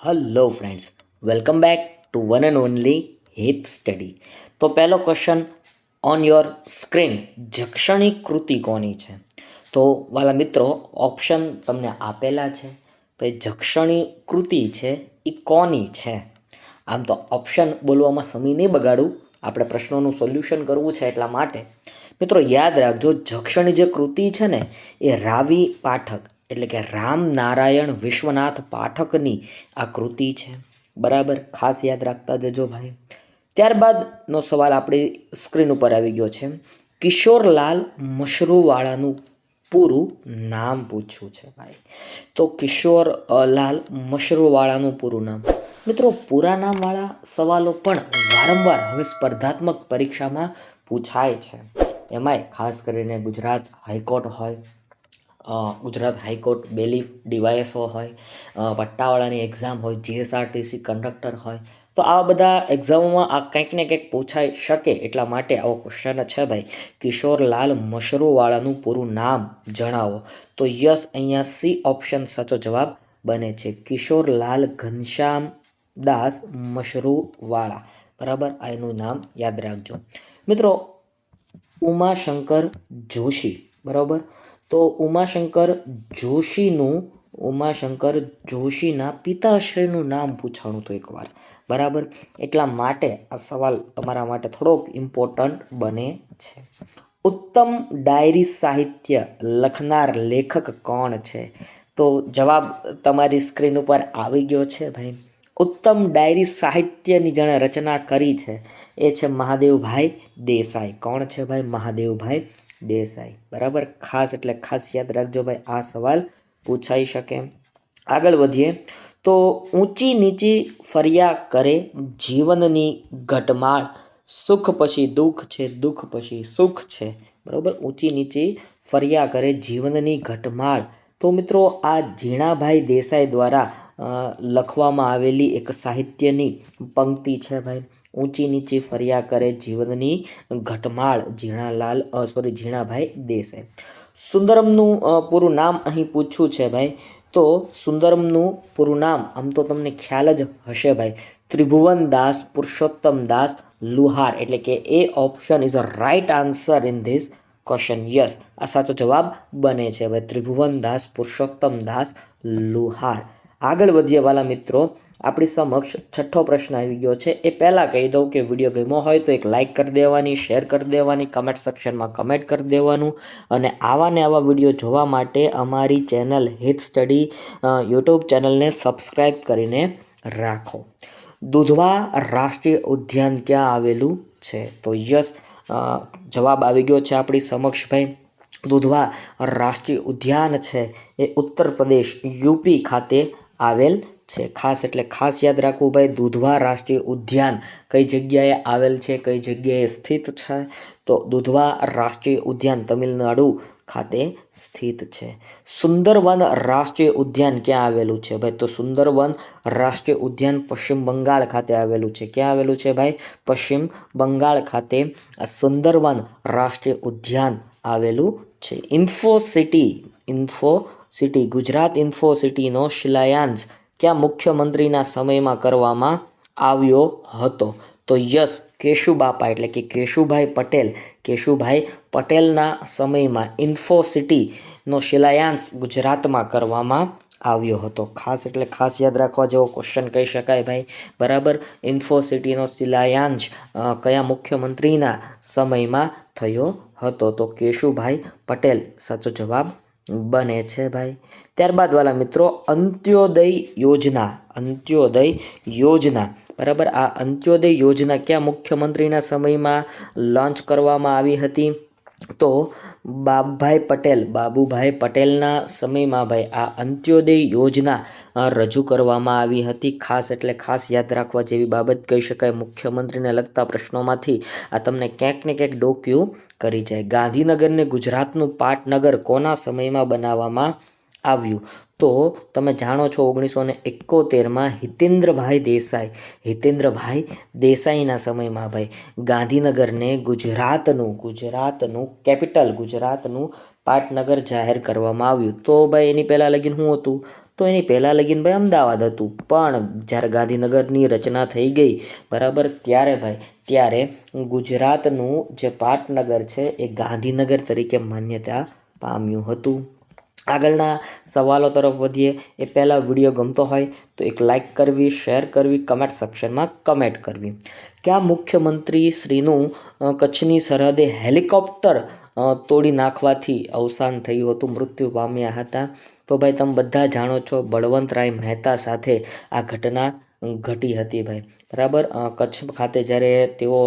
Hello friends welcome back to one and only hit study તો પહેલો question on your screen જક્ષણી કૃતિ કોની છે? તો વાલા મિત્રો ઓપ્શન તમને આપેલા છે ભાઈ જક્ષણી કૃતિ છે એ કોની છે? આમ તો ઓપ્શન બોલવામાં સમય નહીં બગાડું આપણે પ્રશ્નોનું સોલ્યુશન કરવું છે એટલા માટે. મિત્રો, યાદ રાખજો જક્ષણી જે કૃતિ છે ને, એ રાવી પાઠક, એટલે કે રામ નારાયણ વિશ્વનાથ પાઠકની આ કૃતિ છે. બરાબર? ખાસ યાદ રાખતા જજો ભાઈ. ત્યારબાદનો સવાલ આપણી સ્ક્રીન ઉપર આવી ગયો છે. કિશોરલાલ મશરૂવાળાનું પૂરું નામ પૂછ્યું છે ભાઈ. તો કિશોર લાલ મશરૂવાળાનું પૂરું નામ. મિત્રો, પૂરા નામવાળા સવાલો પણ વારંવાર હવે સ્પર્ધાત્મક પરીક્ષામાં પૂછાય છે. એમાંય ખાસ કરીને ગુજરાત હાઈકોર્ટ હોય ગુજરાત હાઈકોર્ટ બેલીફ ડીવાયએસઓ હોય પટ્ટાવાળાની એક્ઝામ હોય, જીએસઆરટીસી કંડક્ટર હોય, તો આ બધા એક્ઝામોમાં આ કંઈક ને કંઈક પૂછાઈ શકે એટલા માટે આવો ક્વેશ્ચન છે ભાઈ. કિશોરલાલ મશરૂવાળાનું પૂરું નામ જણાવો. તો યસ, અહીંયા સી ઓપ્શન સાચો જવાબ બને છે. કિશોરલાલ ઘનશ્યામ દાસ મશરૂવાળા. બરાબર? આ એનું નામ યાદ રાખજો. મિત્રો ઉમાશંકર જોશી, બરાબર? તો ઉમાશંકર જોશીનું, ઉમાશંકર જોશીના પિતાશ્રીનું નામ પૂછાણું હતું એકવાર, બરાબર? એટલા માટે આ સવાલ તમારા માટે થોડોક ઇમ્પોર્ટન્ટ બને છે. ઉત્તમ ડાયરી સાહિત્ય લખનાર લેખક કોણ છે? તો જવાબ તમારી સ્ક્રીન ઉપર આવી ગયો છે ભાઈ. ઉત્તમ ડાયરી સાહિત્યની જેણે રચના કરી છે. એ છે મહાદેવભાઈ દેસાઈ. કોણ છે ભાઈ? મહાદેવભાઈ દેસાઈ. બરાબર? ખાસ એટલે ખાસ યાદ રાખજો ભાઈ, આ સવાલ પૂછાઈ શકે. આગળ વધીએ. તો ઊંચી નીચી ફર્યા કરે જીવનની ઘટમાળ. સુખ પછી દુઃખ છે, દુઃખ પછી સુખ છે. બરાબર? ઊંચી નીચી ફર્યા કરે જીવનની ઘટમાળ. તો મિત્રો, આ ઝીણાભાઈ દેસાઈ દ્વારા લખવામાં આવેલી એક સાહિત્યની પંક્તિ છે ભાઈ. ઊંચી નીચી ફર્યા કરે જીવનની ઘટમાળ, ઝીણાલાલ સોરી ઝીણાભાઈ દેસાઈ. સુંદરમનું પૂરું નામ અહીં પૂછ્યું છે ભાઈ. તો સુંદરમનું પૂરું નામ, આમ તો તમને ખ્યાલ જ હશે ભાઈ. ત્રિભુવન દાસ, પુરુષોત્તમ દાસ, લુહાર, એટલે કે A option is a right answer in this question yes આ સાચો જવાબ બને છે ભાઈ. ત્રિભુવન દાસ, પુરુષોત્તમ દાસ, લુહાર. આગળ વધીએ વાલા મિત્રો. આપણી સમક્ષ છઠ્ઠો પ્રશ્ન આવી ગયો છે. એ પહેલાં કહી દઉં કે વીડિયો ગમ્યો હોય તો એક લાઇક કરી દેવાની શેર કરી દેવાની કમેન્ટ સેક્શનમાં કમેન્ટ કરી દેવાનું. અને આવા ને આવા વીડિયો જોવા માટે અમારી ચેનલ હિત સ્ટડી યુટ્યુબ ચેનલને સબસ્ક્રાઈબ કરીને રાખો. દુધવા રાષ્ટ્રીય ઉદ્યાન ક્યાં આવેલું છે? તો યસ જવાબ આવી ગયો છે આપણી સમક્ષ ભાઈ દુધવા રાષ્ટ્રીય ઉદ્યાન છે એ ઉત્તર પ્રદેશ, યુપી ખાતે આવેલ છે. ખાસ એટલે ખાસ યાદ રાખવું ભાઈ, દુધવા રાષ્ટ્રીય ઉદ્યાન કઈ જગ્યાએ આવેલ છે, કઈ જગ્યાએ સ્થિત છે? તો દુધવા રાષ્ટ્રીય ઉદ્યાન તમિલનાડુ ખાતે સ્થિત છે. સુંદરવન રાષ્ટ્રીય ઉદ્યાન ક્યાં આવેલું છે ભાઈ? તો સુંદરવન રાષ્ટ્રીય ઉદ્યાન પશ્ચિમ બંગાળ ખાતે આવેલું છે. ક્યાં આવેલું છે ભાઈ? પશ્ચિમ બંગાળ ખાતે સુંદરવન રાષ્ટ્રીય ઉદ્યાન આવેલું છે. Info city info city, Gujarat ઇન્ફોસિટીનો શિલાયાંશ ક્યાં મુખ્યમંત્રીના સમયમાં કરવામાં આવ્યો હતો? તો યસ, કેશુબાપા એટલે કે કેશુભાઈ પટેલ. કેશુભાઈ પટેલના સમયમાં ઇન્ફોસિટીનો શિલાયાંશ ગુજરાતમાં કરવામાં આવ્યો હતો. ખાસ એટલે ખાસ યાદ રાખવા જેવો ક્વેશ્ચન કહી શકાય ભાઈ. બરાબર? ઇન્ફોસિટીનો શિલાયાંશ કયા મુખ્યમંત્રીના સમયમાં થયો હતો? તો કેશુભાઈ પટેલ, સાચો જવાબ બને છે ભાઈ. ત્યારબાદ વાલા મિત્રો, અંત્યોદય યોજના અંત્યોદય યોજના. બરાબર? આ અંત્યોદય યોજના ક્યાં મુખ્યમંત્રીના સમયમાં લોન્ચ કરવામાં આવી હતી? તો બાબભાઈ પટેલ, બાબુભાઈ પટેલના સમયમાં ભાઈ આ અંત્યોદય યોજના રજૂ કરવામાં આવી હતી. ખાસ એટલે ખાસ યાદ રાખવા જેવી બાબત કહી શકાય. મુખ્યમંત્રીને લગતા પ્રશ્નોમાંથી આ તમને ક્યાંક ને ક્યાંક ડોક્યુ કરી જાય. ગાંધીનગરને ગુજરાતનું પાટનગર કોના સમયમાં બનાવવામાં આવ્યું? તો તમે જાણો છો ઓગણીસો ને એકોતેરમાં હિતેન્દ્રભાઈ દેસાઈ. હિતેન્દ્રભાઈ દેસાઈના સમયમાં ભાઈ ગાંધીનગરને ગુજરાતનું ગુજરાતનું કેપિટલ, ગુજરાતનું પાટનગર જાહેર કરવામાં આવ્યું. તો ભાઈ એની પહેલાં લગીન શું હતું? તો એની પહેલાં લગીન ભાઈ અમદાવાદ હતું. પણ જ્યારે ગાંધીનગરની રચના થઈ ગઈ, બરાબર ત્યારે ભાઈ, ત્યારે ગુજરાતનું જે પાટનગર છે એ ગાંધીનગર તરીકે માન્યતા પામ્યું હતું. આગળના સવાલો તરફ વધીએ, એ પહેલાં વીડિયો ગમતો હોય તો એક લાઈક કરવી શેર કરવી કમેન્ટ સેક્શનમાં કમેન્ટ કરવી. કયા મુખ્યમંત્રી શ્રીનું કચ્છની સરહદે હેલિકોપ્ટર તોડી નાખવાથી અવસાન થયું હતું, મૃત્યુ પામ્યા હતા. તો ભાઈ તમે બધા જાણો છો, બળવંતરાય મહેતા સાથે આ ઘટના ઘટી હતી ભાઈ. બરાબર? કચ્છ ખાતે જ્યારે તેઓ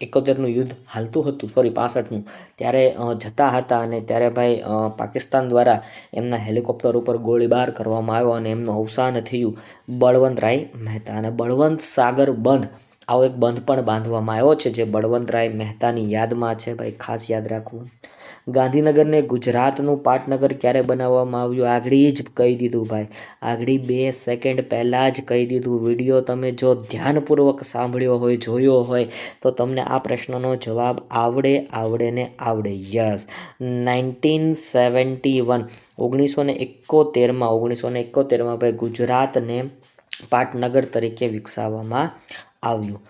એકોતેરનું યુદ્ધ હાલતું હતું, સોરી, પાસઠનું. ત્યારે જતા હતા અને ત્યારે ભાઈ પાકિસ્તાન દ્વારા એમના હેલિકોપ્ટર ઉપર ગોળીબાર કરવામાં આવ્યો અને એમનું અવસાન થયું બળવંતરાય મહેતા. અને બળવંત સાગર બંધ આવો એક બંધ પણ બાંધવામાં આવ્યો છે જે બળવંતરાય મહેતાની યાદમાં છે. ભાઈ, ખાસ યાદ રાખવું. ગાંધીનગરને ગુજરાતનું પાટનગર ક્યારે બનાવવામાં આવ્યું? આગળી જ કહી દીધું ભાઈ. આગળ બે સેકન્ડ પહેલાં જ કહી દીધું. વીડિયો તમે જો ધ્યાનપૂર્વક સાંભળ્યો હોય, જોયો હોય, તો તમને આ પ્રશ્નનો જવાબ આવડે આવડે ને આવડે. યસ. Nineteen seventy one. ઓગણીસો ને એકોતેરમાં ઓગણીસો ને એકોતેરમાં ભાઈ ગુજરાતને પાટનગર તરીકે વિકસાવવામાં આવ્યું.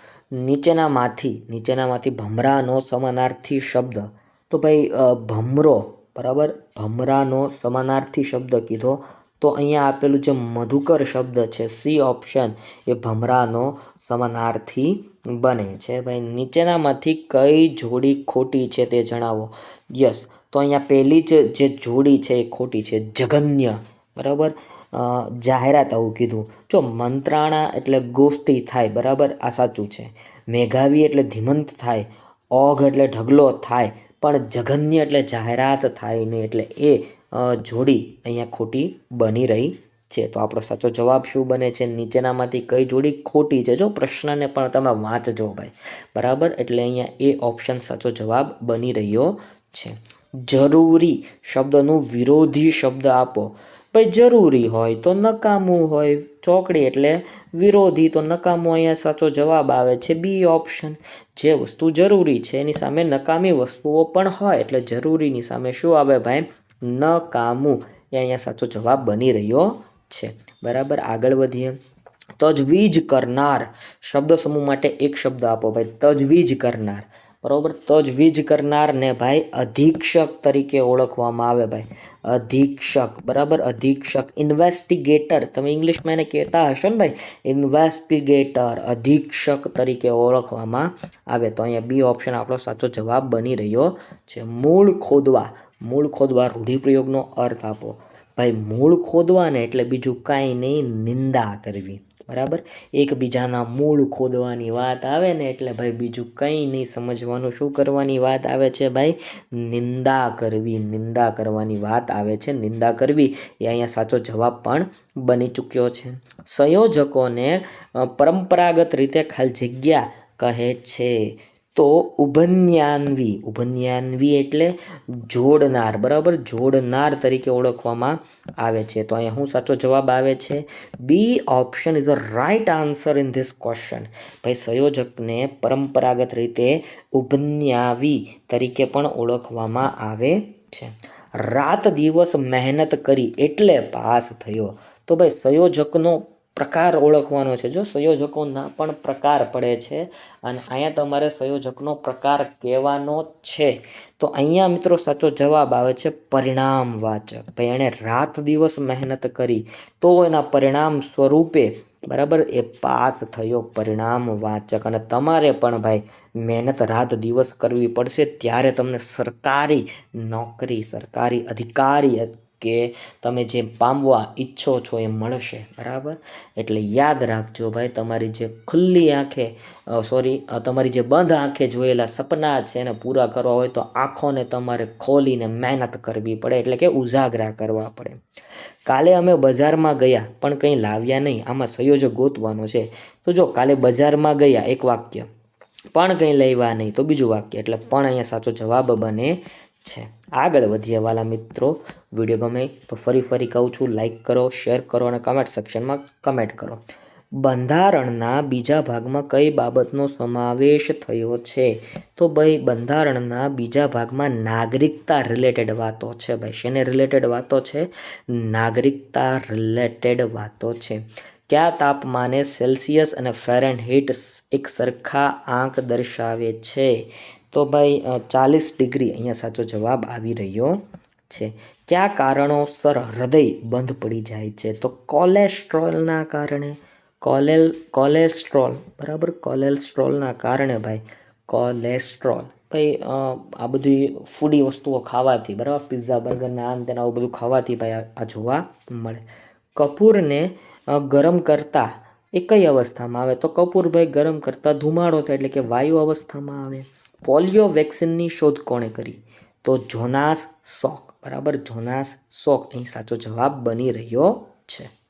નીચેનામાંથી નીચેનામાંથી ભમરાનો સમાનાર્થી શબ્દ. તો ભાઈ ભમરો, બરાબર? ભમરાનો સમાનાર્થી શબ્દ કીધો. તો અહીંયા આપેલું જે મધુકર શબ્દ છે, સી ઓપ્શન, એ ભમરાનો સમાનાર્થી બને છે. ભાઈ, નીચેનામાંથી કઈ જોડી ખોટી છે તે જણાવો. યસ, તો અહીંયા પહેલી જ જે જોડી છે એ ખોટી છે, જગન્ય, બરાબર? જાહેરાત આવું કીધું. જો મંત્રાણા એટલે ગોષ્ઠી થાય, બરાબર? આ સાચું છે. મેઘાવી એટલે ધીમંત થાય, ઓઘ એટલે ઢગલો થાય, પણ જઘન્ય એટલે જાહેરાત થાય નહીં, એટલે એ જોડી અહીંયા ખોટી બની રહી છે. તો આપણો સાચો જવાબ શું બને છે? નીચેનામાંથી કઈ જોડી ખોટી છે? જો પ્રશ્નને પણ તમે વાંચજો ભાઈ, બરાબર? એટલે અહીંયા એ ઓપ્શન સાચો જવાબ બની રહ્યો છે. જરૂરી શબ્દનું વિરોધી શબ્દ આપો. ભાઈ જરૂરી હોય તો નકામું હોય. ચોકડી એટલે વિરોધી તો નકામું અહીંયા સાચો જવાબ આવે છે. B option. જે વસ્તુ જરૂરી છે એની સામે નકામી વસ્તુઓ પણ હોય એટલે જરૂરીની સામે શું આવે ભાઈ? નકામું. એ અહીંયા સાચો જવાબ બની રહ્યો છે. બરાબર? આગળ વધીએ. તજવીજ કરનાર. શબ્દ સમૂહ માટે એક શબ્દ આપો ભાઈ. તજવીજ કરનાર. બરોબર? તજવીજ કરનારને ભાઈ અધિક્ષક તરીકે ઓળખવામાં આવે ભાઈ. અધિક્ષક, બરાબર? અધિક્ષક, ઇન્વેસ્ટિગેટર. તમે ઇંગ્લિશમાં એને કહેતા હશો ને ભાઈ? ઇન્વેસ્ટિગેટર, અધિક્ષક તરીકે ઓળખવામાં આવે. તો અહીંયા બી ઓપ્શન આપણો સાચો જવાબ બની રહ્યો છે. મૂળ ખોદવા. મૂળ ખોદવા રૂઢિપ્રયોગનો અર્થ આપો. ભાઈ, મૂળ ખોદવાને એટલે બીજું કાંઈ નહીં, નિંદા કરવી. બરાબર? એકબીજાના મૂળ ખોદવાની વાત આવે ને એટલે ભાઈ બીજું કંઈ નહીં સમજવાનું. શું કરવાની વાત આવે છે ભાઈ? નિંદા કરવી. નિંદા કરવાની વાત આવે છે. નિંદા કરવી એ અહીંયા સાચો જવાબ પણ બની ચૂક્યો છે. સંયોજકોને પરંપરાગત રીતે ખાલી જગ્યા કહે છે. તો ઉભન્યાન્વી. ઉભન્યાન્વી એટલે જોડનાર. બરાબર? જોડનાર તરીકે ઓળખવામાં આવે છે. તો અહીંયા હું સાચો જવાબ આવે છે. B option is a right answer in this question. ભાઈ, સંયોજકને પરંપરાગત રીતે ઉભન્યાવી તરીકે પણ ઓળખવામાં આવે છે. રાત દિવસ મહેનત કરી એટલે પાસ થયો. તો ભાઈ, સંયોજકનો પ્રકાર ઓળખવાનો છે. જો સંયોજકોના પણ પ્રકાર પડે છે અને અહીંયા તમારે સંયોજકનો પ્રકાર કહેવાનો છે, તો અહીંયા મિત્રો સાચો જવાબ આવે છે પરિણામવાચક. ભાઈ, એણે રાત દિવસ મહેનત કરી, તો એના પરિણામ સ્વરૂપે, બરાબર, એ પાસ થયો પરિણામવાચક. અને તમારે પણ ભાઈ, મહેનત રાત દિવસ કરવી પડશે, ત્યારે તમને સરકારી નોકરી, સરકારી અધિકારી કે તમે જે પામવા ઈચ્છો છો એ મળશે, બરાબર? એટલે યાદ રાખજો ભાઈ, તમારી જે ખુલ્લી આંખે સોરી તમારી જે બંધ આંખે જોયેલા સપના છે એને પૂરા કરવા હોય તો આંખોને તમારે ખોલીને મહેનત કરવી પડે, એટલે કે ઉજાગરા કરવા પડે. કાલે અમે બજારમાં ગયા, પણ કંઈ લાવ્યા નહીં, આમાં સંયોજક ગોતવાનો છે. તો જો, કાલે બજારમાં ગયા, એક વાક્ય. પણ કંઈ લેવા નહીં, તો બીજું વાક્ય. એટલે પણ અહીંયા સાચો જવાબ બને છે. આગળ વધીએ વાલા મિત્રો વીડિયો ગમે તો ફરી ફરી કહું છું લાઇક કરો શેર કરો અને કમેન્ટ સેક્શનમાં કમેન્ટ કરો. બંધારણના બીજા ભાગમાં કઈ બાબતનો સમાવેશ થયો છે? તો ભાઈ, બંધારણના બીજા ભાગમાં નાગરિકતા રિલેટેડ વાતો છે ભાઈ. શેને રિલેટેડ વાતો છે? નાગરિકતા રિલેટેડ વાતો છે. કયા તાપમાને સેલ્સિયસ અને ફેરનહીટ એક સરખા આંક દર્શાવે છે? તો ભાઈ ચાલીસ ડિગ્રી અહીંયા સાચો જવાબ આવી રહ્યો છે. કયા કારણોસર હૃદય બંધ પડી જાય છે? તો કોલેસ્ટ્રોલના કારણે, કોલેલ, કોલેસ્ટ્રોલ, બરાબર? કોલેસ્ટ્રોલના કારણે ભાઈ, કોલેસ્ટ્રોલ. ભાઈ આ બધી ફૂડી વસ્તુઓ ખાવાથી, બરાબર? પિઝા, બર્ગર નાન તેના આવું બધું ખાવાથી ભાઈ આ- જોવા મળે. કપૂરને ગરમ કરતાં એ કઈ અવસ્થામાં આવે? તો કપૂરભાઈ ગરમ કરતાં ધુમાડો થાય એટલે કે વાયુ અવસ્થામાં આવે. પોલિયો વેક્સિનની શોધ કોણે કરી? તો જોનાસ સોક. બરાબર? Jonas Salk. અહીં સાચો જવાબ બની રહ્યો છે.